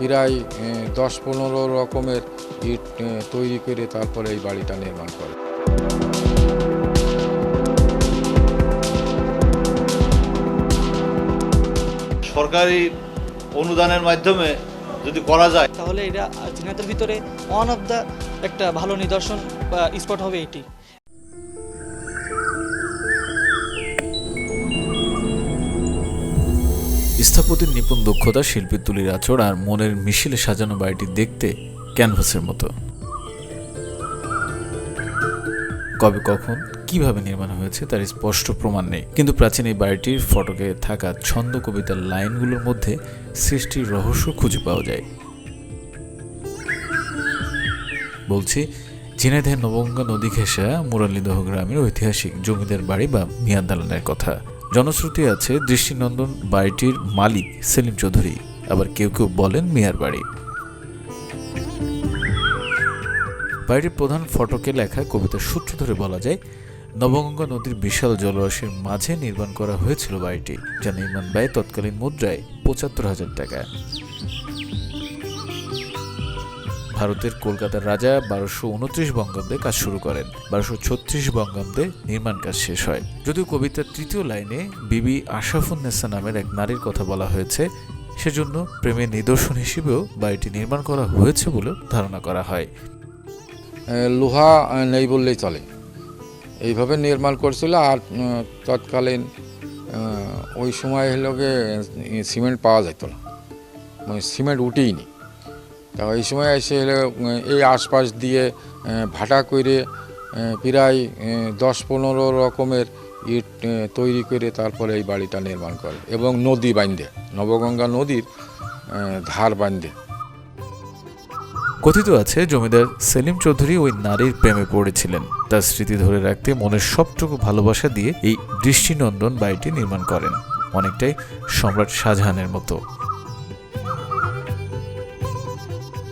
প্রায় দশ পনেরো রকমের ইট তৈরি করে তারপরে এই বাড়িটা নির্মাণ করে। সরকারি অনুদানের মাধ্যমে যদি করা যায় তাহলে এটা ঝিনাইদের ভিতরে ওয়ান অফ দ্য একটা ভালো নিদর্শন বা স্পট হবে এটি। স্থাপত্যের নিপুণ দক্ষতা শিল্পীর তুলির আচড় আর মনের মিশেলে সাজানো বাড়িটি দেখতে ক্যানভাসের মতো। কবে কখন, কীভাবে নির্মাণ হয়েছে তার স্পষ্ট প্রমাণ নেই। কিন্তু প্রাচীন এই বাড়িটির ফটকে থাকা ছন্দ কবিতার লাইনগুলোর মধ্যে সৃষ্টির রহস্য খুঁজে পাওয়া যায়। বলছি, ঝিনাইদহের নবঙ্গা নদী ঘেঁষা মুরালীদহ গ্রামের ঐতিহাসিক জমিদার বাড়ি বা মিয়া দালানের কথা। জনশ্রুতি আছে দৃষ্টিনন্দন বাড়িটির মালিক সেলিম চৌধুরী, আবার কেউ কেউ বলেন মিয়ার বাড়ি। বাড়িটির প্রধান ফটকে লেখা কবিতার সূত্র ধরে বলা যায়, নবগঙ্গা নদীর বিশাল জলরাশির মাঝে নির্মাণ করা হয়েছিল বাড়িটি যা নির্মাণ ব্যয় তৎকালীন মুদ্রায় পঁচাত্তর হাজার টাকা। ভারতের কলকাতার রাজা বারোশো উনত্রিশ বঙ্গাব্দে কাজ শুরু করেন। বারোশো ছত্রিশ বঙ্গাব্দে নির্মাণ কাজ শেষ হয়। যদিও কবিতার তৃতীয় লাইনে বিবি আশাফুন্নেসা নামের এক নারীর কথা বলা হয়েছে, সেজন্য প্রেমের নিদর্শন হিসেবেও বাড়িটি নির্মাণ করা হয়েছে বলে ধারণা করা হয়। লোহা নেই বললেই চলে। এইভাবে নির্মাণ করছিল আর তৎকালীন ওই সময় হলো সিমেন্ট পাওয়া যেত না। মানে সিমেন্ট উঠেইনি তা ওই সময় এসে এই আশপাশ দিয়ে ভাটা করে প্রায় দশ পনেরো রকমের ইট তৈরি করে তারপরে এই বাড়িটা নির্মাণ করে এবং নদী বান্ধে নবগঙ্গা নদীর ধার বান্ধে কথিত আছে, জমিদার সেলিম চৌধুরী ওই নারীর প্রেমে পড়েছিলেন। তার স্মৃতি ধরে রাখতে মনের সবটুকু ভালোবাসা দিয়ে এই দৃষ্টিনন্দন বাড়িটি নির্মাণ করেন। অনেকটাই সম্রাট শাহজাহানের মতো।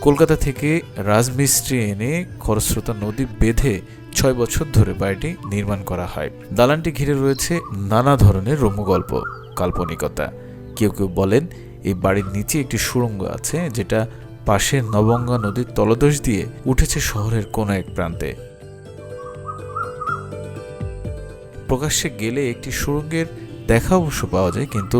কলকাতা থেকে রাজমিস্ত্রি এনে খরস্রোতা নদী বেঁধে ছয় বছর ধরে বাড়িটি নির্মাণ করা হয়। দালানটি ঘিরে রয়েছে নানা ধরনের রম্যগল্প, কাল্পনিকতা। কেউ কেউ বলেন, এই বাড়ির নিচে একটি সুড়ঙ্গ আছে যেটা পাশের নবঙ্গা নদীর তলদেশ দিয়ে উঠেছে শহরের কোনো এক প্রান্তে। প্রকাশ্যে গেলে একটি সুড়ঙ্গের দেখা অবশ্য পাওয়া যায়, কিন্তু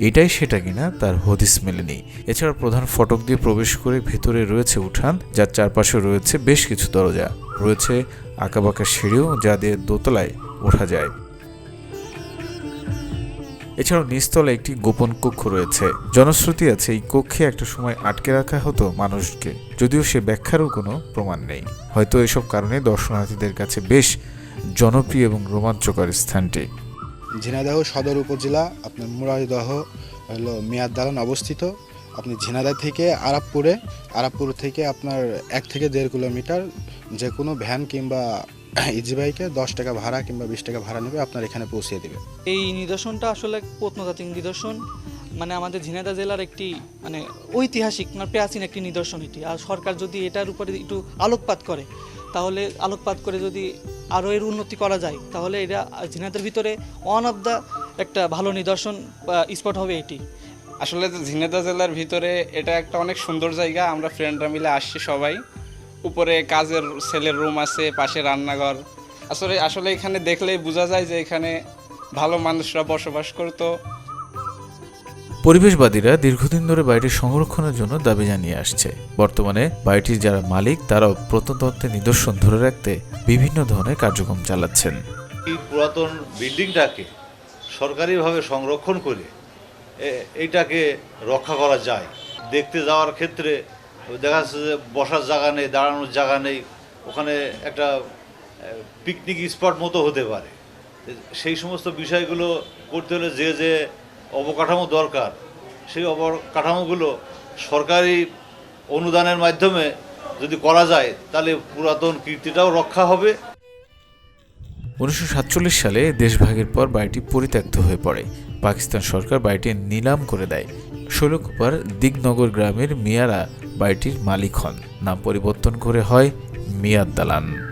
এটাই সেটা কিনা তার হদিস মেলেনি। এছাড়া প্রধান ফটক দিয়ে প্রবেশ করে ভেতরে রয়েছে উঠান, যার চারপাশে রয়েছে বেশ কিছু দরজা। রয়েছে আঁকাবাঁকা সিঁড়িও যা দিয়ে দোতলায় ওঠা যায়। এছাড়াও নিচতলায় একটি গোপন কক্ষ রয়েছে। জনশ্রুতি আছে, এই কক্ষে একটা সময় আটকে রাখা হতো মানুষকে, যদিও সে ব্যাখ্যারও কোনো প্রমাণ নেই। হয়তো এসব কারণে দর্শনার্থীদের কাছে বেশ জনপ্রিয় এবং রোমাঞ্চকর স্থানটি। ঝিনাইদহ সদর উপজেলা, আপনার মুরারিদহ হলো মেয়াদ দালান অবস্থিত। আপনি ঝিনাইদহ থেকে আরাবপুরে, আরাবপুর থেকে আপনার এক থেকে দেড় কিলোমিটার যে কোনো ভ্যান কিংবা ইজি বাইকে দশ টাকা ভাড়া কিংবা বিশ টাকা ভাড়া নেবে, আপনার এখানে পৌঁছিয়ে দেবে। এই নিদর্শনটা আসলে প্রত্নতাত্ত্বিক নিদর্শন। মানে আমাদের ঝিনাইদহ জেলার একটি মানে ঐতিহাসিক মানে প্রাচীন একটি নিদর্শন এটি। আর সরকার যদি এটার উপরে একটু আলোকপাত করে, তাহলে আলোকপাত করে যদি আরও এর উন্নতি করা যায়, তাহলে এটা ঝিনাইদের ভিতরে ওয়ান অফ দ্য একটা ভালো নিদর্শন স্পট হবে এটি। আসলে ঝিনেদা জেলার ভিতরে এটা একটা অনেক সুন্দর জায়গা, আমরা ফ্রেন্ডরা মিলে আসছি সবাই। উপরে কাজের ছেলের রুম আছে, পাশে রান্নাঘর। আসলে আসলে এখানে দেখলেই বোঝা যায় যে এখানে ভালো মানুষরা বসবাস করতো। পরিবেশবাদীরা দীর্ঘদিন ধরে বাড়িটি সংরক্ষণের জন্য দাবি জানিয়ে আসছে। বর্তমানে বাড়িটির যারা মালিক, তারাও প্রত্নতত্ত্বের নিদর্শন ধরে রাখতে বিভিন্ন ধরনের কার্যক্রম চালাচ্ছেন। এই পুরাতন বিল্ডিংটাকে সরকারিভাবে সংরক্ষণ করে এইটাকে রক্ষা করা যায়। দেখতে যাওয়ার ক্ষেত্রে দেখা যাচ্ছে যে বসার জায়গা নেই, দাঁড়ানোর জায়গা নেই, ওখানে একটা পিকনিক স্পট মতো হতে পারে। সেই সমস্ত বিষয়গুলো করতে হলে যে যে অবকাঠামো দরকার। সেই অবকাঠামোগুলো সরকারি অনুদানের মাধ্যমে যদি করা যায়, তাহলে পুরাতন কীর্তিটাও রক্ষা হবে। উনিশশো সাতচল্লিশ সালে দেশভাগের পর বাড়িটি পরিত্যক্ত হয়ে পড়ে। পাকিস্তান সরকার বাড়িটি নিলাম করে দেয়। শৈলকুপার দিগনগর গ্রামের মিয়ারা বাড়িটির মালিক হন। নাম পরিবর্তন করে হয় মিয়াদ দালান।